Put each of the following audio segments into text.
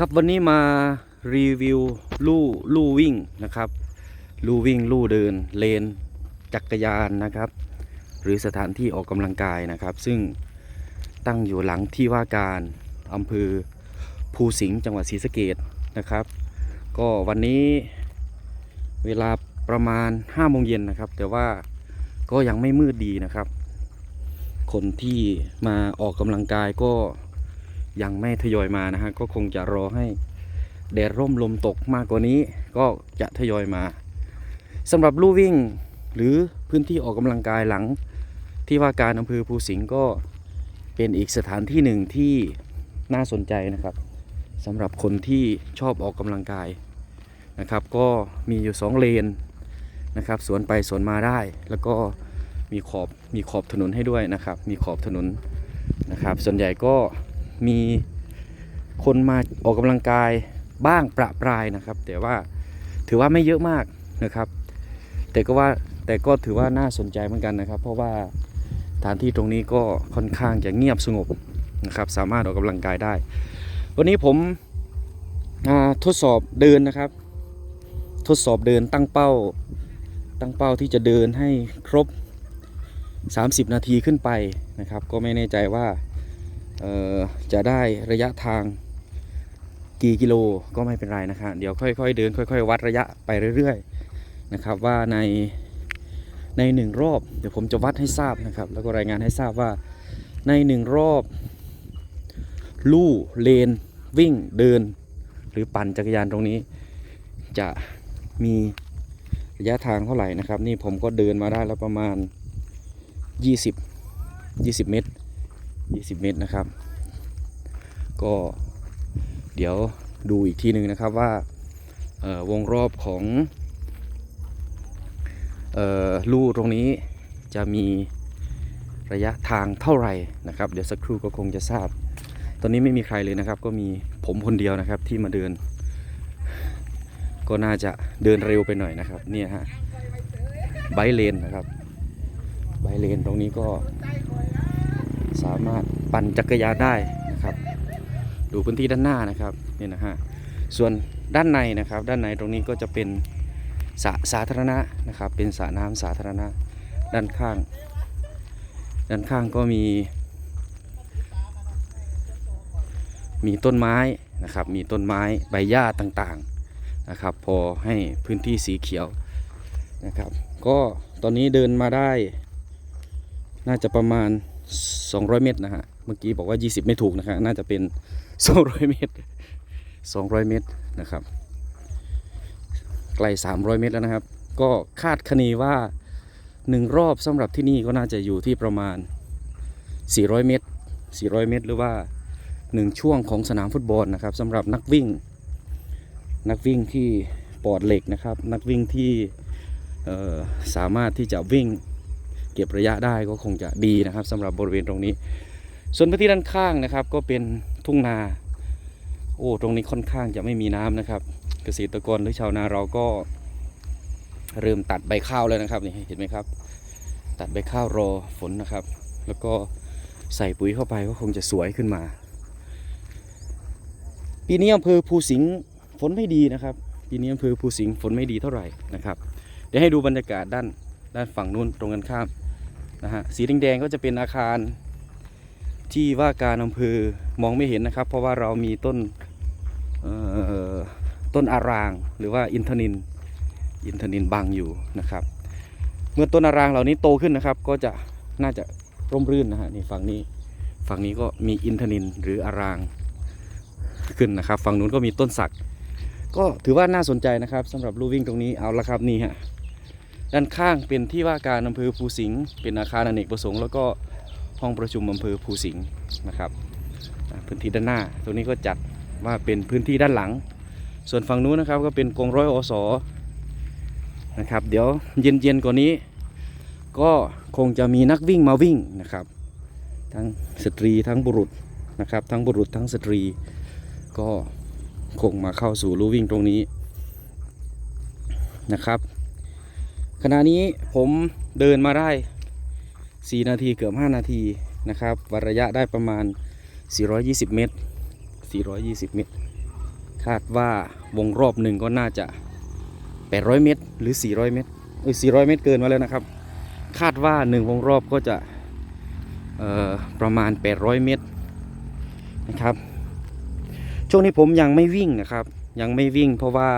ครับวันนี้มารีวิวลู่ลู่วิ่งนะครับลู่วิ่งลู่เดินเลน จักรยานนะครับ หรือสถานที่ออกกำลังกายนะครับ ซึ่งตั้งอยู่หลังที่ว่าการอำเภอภูสิงห์จังหวัดศรีสะเกดนะครับ ก็วันนี้เวลาประมาณ5โมงเย็นนะครับ แต่ว่าก็ยังไม่มืดดีนะครับ คนที่มาออกกำลังกายก็ ยังไม่ทยอยมานะฮะก็คงจะรอให้แดดร่มลมตกมากกว่านี้ก็จะทยอยมาสำหรับลู่วิ่งหรือพื้นที่ออกกำลังกายหลังที่ว่าการอำเภอภูสิงห์ก็เป็นอีกสถานที่หนึ่งที่น่าสนใจนะครับสำหรับคนที่ชอบออกกำลังกายนะครับ ก็มีอยู่สองเลนนะครับสวนไปสวนมาได้ แล้วก็มีขอบมีขอบถนนให้ด้วยนะครับ มีขอบถนนนะครับ ส่วนใหญ่ก็ มีคนมาออกกำลังกายบ้างประปรายนะครับ แต่ว่าถือว่าไม่เยอะมากนะครับ แต่ก็ว่าแต่ก็ถือว่าน่าสนใจเหมือนกันนะครับ เพราะว่าสถานที่ตรงนี้ก็ค่อนข้างจะเงียบสงบนะครับ สามารถออกกำลังกายได้ วันนี้ผมทดสอบเดินนะครับ ทดสอบเดินตั้งเป้า ตั้งเป้าที่จะเดินให้ครบ 30 นาทีขึ้นไปนะครับ ก็ไม่แน่ใจว่า จะได้ระยะทางกี่กิโลก็ไม่เป็นไรนะครับเดี๋ยวค่อย ๆ เดินค่อย ๆ วัดระยะไปเรื่อย ๆ นะครับ ว่าในในหนึ่งรอบเดี๋ยวผมจะวัดให้ทราบนะครับ แล้วก็รายงานให้ทราบว่าในหนึ่งรอบ ลู่เลน วิ่งเดิน หรือปั่นจักรยานตรงนี้ จะมีระยะทางเท่าไหร่นะครับ นี่ผมก็เดินมาได้แล้วประมาณ 20 20 เมตร 20 เมตรนะครับ ก็เดี๋ยวดูอีกทีหนึ่งนะครับว่าวงรอบของออลู่ตรงนี้จะมีระยะทางเท่าไหร่นะครับ เดี๋ยวสักครู่ก็คงจะทราบ ตอนนี้ไม่มีใครเลยนะครับ ก็มีผมคนเดียวนะครับที่มาเดิน ก็น่าจะเดินเร็วไปหน่อยนะครับ เนี่ยฮะไบเลนนะครับไบเลนตรงนี้ก็ สามารถปั่นจักรยานได้นะครับ ดูพื้นที่ด้านหน้านะครับนี่นะฮะส่วนด้านในนะครับ ด้านในตรงนี้ก็จะเป็นสระสาธารณะนะครับ เป็นสระน้ำสาธารณะด้านข้าง ด้านข้างก็มี มีต้นไม้นะครับ มีต้นไม้ใบหญ้าต่างๆนะครับ พอให้พื้นที่สีเขียวนะครับ ก็ตอนนี้เดินมาได้ น่าจะประมาณ 200 เมตรนะฮะ เมื่อกี้บอกว่า 20 ไม่ถูกนะครับน่าจะเป็น 200 เมตร 200 เมตรนะครับ ไกล 300 เมตรแล้วนะครับ ก็คาดคะเนว่า 1 รอบสำหรับที่นี่ก็น่าจะอยู่ที่ประมาณ 400 เมตร 400 เมตร หรือว่า 1 ช่วงของสนามฟุตบอลนะครับสำหรับนักวิ่ง นักวิ่งที่ปอดเหล็กนะครับ นักวิ่งที่สามารถที่จะวิ่ง เก็บระยะได้ก็คงจะดีนะครับสำหรับบริเวณตรงนี้ ส่วนพื้นที่ด้านข้างนะครับ ก็เป็นทุ่งนา โอ้ตรงนี้ค่อนข้างจะไม่มีน้ำนะครับ เกษตรกรหรือชาวนาเราก็ เริ่มตัดใบข้าวแล้วนะครับนี่เห็นไหมครับ ตัดใบข้าวรอฝนนะครับ แล้วก็ใส่ปุ๋ยเข้าไปก็คงจะสวยขึ้นมา ปีนี้อำเภอภูสิงห์ฝนไม่ดีนะครับปีนี้อำเภอภูสิงห์ฝนไม่ดีเท่าไหร่นะครับ เดี๋ยวให้ดูบรรยากาศด้านด้านฝั่งนู้นตรงกันข้าม นะฮะสีแดงๆก็จะเป็นอาคารที่ว่าการอำเภอมองไม่เห็นนะครับ เพราะว่าเรามีต้นต้นอารางหรือว่าอินทนินอินทนินบังอยู่นะครับ เมื่อต้นอารางเหล่านี้โตขึ้นนะครับ ก็จะน่าจะร่มรื่นนะฮะนี่ฝั่งนี้ฝั่งนี้ก็มีอินทนินหรืออารางขึ้นนะครับ ฝั่งนู้นก็มีต้นสัก ก็ถือว่าน่าสนใจนะครับสำหรับลู่วิ่งตรงนี้เอาละครับนี่ฮะ ด้านข้างเป็นที่ว่าการอำเภอภูสิงห์เป็นอาคารอเนกประสงค์แล้วก็ห้องประชุมอำเภอภูสิงห์นะครับพื้นที่ด้านหน้า ตรงนี้ก็จัดว่าเป็นพื้นที่ด้านหลัง ส่วนฝั่งนู้นนะครับก็เป็นกองร้อยอสอนะครับเดี๋ยวเย็นๆกว่านี้ ก็คงจะมีนักวิ่งมาวิ่งนะครับ ทั้งสตรีทั้งบุรุษนะครับ ทั้งบุรุษทั้งสตรี ก็คงมาเข้าสู่ลู่วิ่งตรงนี้นะครับ ขณะนี้ผมเดินมาได้ 4 นาทีเกือบ 5 นาทีนะครับวัดระยะได้ประมาณ 420 เมตร 420 เมตร คาดว่าวงรอบหนึ่งก็น่าจะ 800 เมตร หรือ 400 เมตรเอ้ย400 เมตรเกินมาแล้วนะครับ คาดว่าหนึ่งวงรอบก็จะประมาณ 800 เมตรนะครับ ช่วงนี้ผมยังไม่วิ่งนะครับ ยังไม่วิ่งเพราะว่า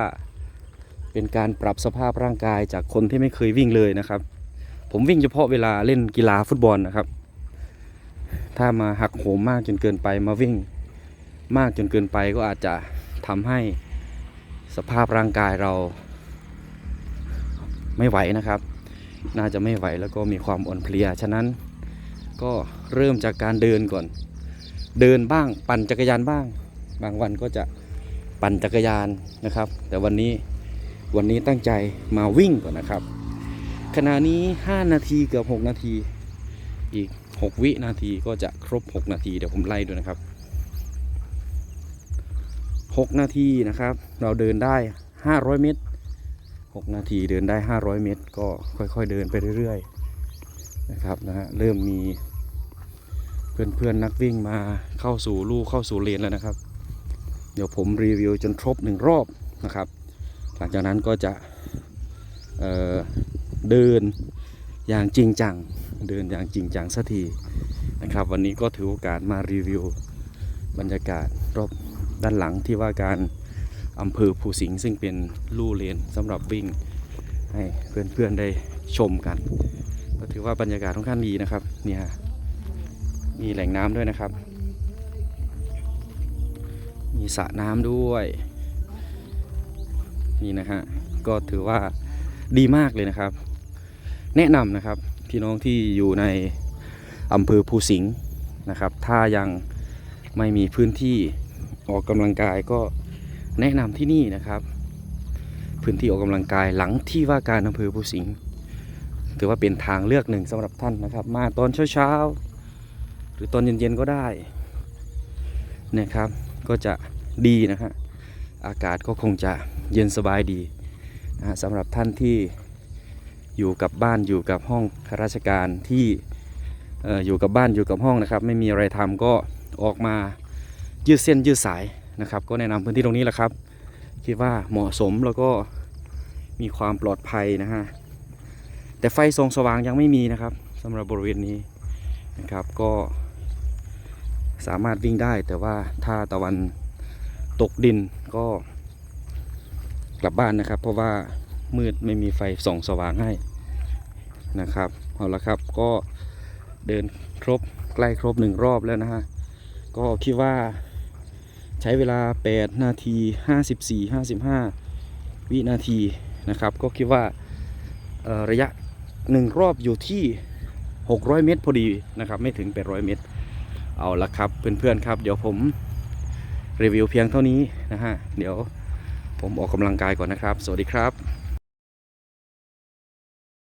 เป็นการปรับสภาพร่างกายจากคนที่ไม่เคยวิ่งเลยนะครับ ผมวิ่งเฉพาะเวลาเล่นกีฬาฟุตบอลนะครับ ถ้ามาหักโหมมากจนเกินไปมาวิ่งมากจนเกินไปก็อาจจะทำให้สภาพร่างกายเรา ไม่ไหวนะครับ น่าจะไม่ไหวแล้วก็มีความอ่อนเพลีย ฉะนั้นก็เริ่มจากการเดินก่อน เดินบ้างปั่นจักรยานบ้าง บางวันก็จะปั่นจักรยานนะครับ แต่วันนี้ วันนี้ตั้งใจมาวิ่งก่อนนะครับ ขณะนี้ 5 นาทีเกือบ 6 นาที อีก 6 วินาทีก็จะครบ 6 นาทีเดี๋ยวผมไล่ดูนะครับ 6 นาทีนะครับ เราเดินได้ 500 เมตร 6 นาทีเดินได้ 500 เมตร ก็ค่อยๆเดินไปเรื่อยๆนะครับนะฮะเริ่มมีเพื่อนๆนักวิ่งมาเข้าสู่ลู่เข้าสู่เลนแล้วนะครับ เดี๋ยวผมรีวิวจนครบหนึ่งรอบนะครับ หลังจากนั้นก็จะเเดินอย่างจริงจัง เดินอย่างจริงจังสักทีนะครับ วันนี้ก็ถือโอกาสมารีวิว บรรยากาศรอบด้านหลังที่ว่าการอำเภอภูสิงห์ซึ่งเป็นลู่เลนสำหรับวิ่งให้เพื่อนๆได้ชมกัน ก็ถือว่าบรรยากาศค่อนข้างดีนะครับเนี่ยมีแหล่งน้ำด้วยนะครับ มีสระน้ำด้วย นี่นะฮะก็ถือว่าดีมากเลยนะครับ แนะนำนะครับพี่น้องที่อยู่ในอำเภอภูสิงห์นะครับ ถ้ายังไม่มีพื้นที่ออกกำลังกายก็แนะนำที่นี่นะครับ พื้นที่ออกกำลังกายหลังที่ว่าการอำเภอภูสิงห์ถือว่าเป็นทางเลือกหนึ่งสำหรับท่านนะครับ มาตอนเช้าๆหรือตอนเย็นๆก็ได้นะครับ ก็จะดีนะฮะอากาศก็คงจะ เย็นสบายดีนะฮะสำหรับท่านที่อยู่กับบ้านอยู่กับห้องข้าราชการที่อ่อยู่กับบ้านอยู่กับห้องนะครับไม่มีอะไรทำก็ออกมายืดเส้นยืดสายนะครับ ก็แนะนำพื้นที่ตรงนี้แหละครับ คิดว่าเหมาะสมแล้วก็มีความปลอดภัยนะฮะแต่ไฟส่องสว่างยังไม่มีนะครับสำหรับบริเวณนี้นะครับก็สามารถวิ่งได้แต่ว่าถ้าตะวันตกดินก็ กลับบ้านนะครับ เพราะว่ามืดไม่มีไฟส่องสว่างให้นะครับเอาละครับก็เดินครบใกล้ครบหนึ่งรอบแล้วนะฮะก็คิดว่าใช้เวลา 8 นาที 54 55 วินาทีนะครับ ก็คิดว่าระยะหนึ่งรอบอยู่ที่ 600 เมตรพอดีนะครับ ไม่ถึง 800 เมตร เอาละครับเพื่อนๆครับ เดี๋ยวผมรีวิวเพียงเท่านี้นะฮะ เดี๋ยว ผมออกกำลังกายก่อนนะครับ สวัสดีครับ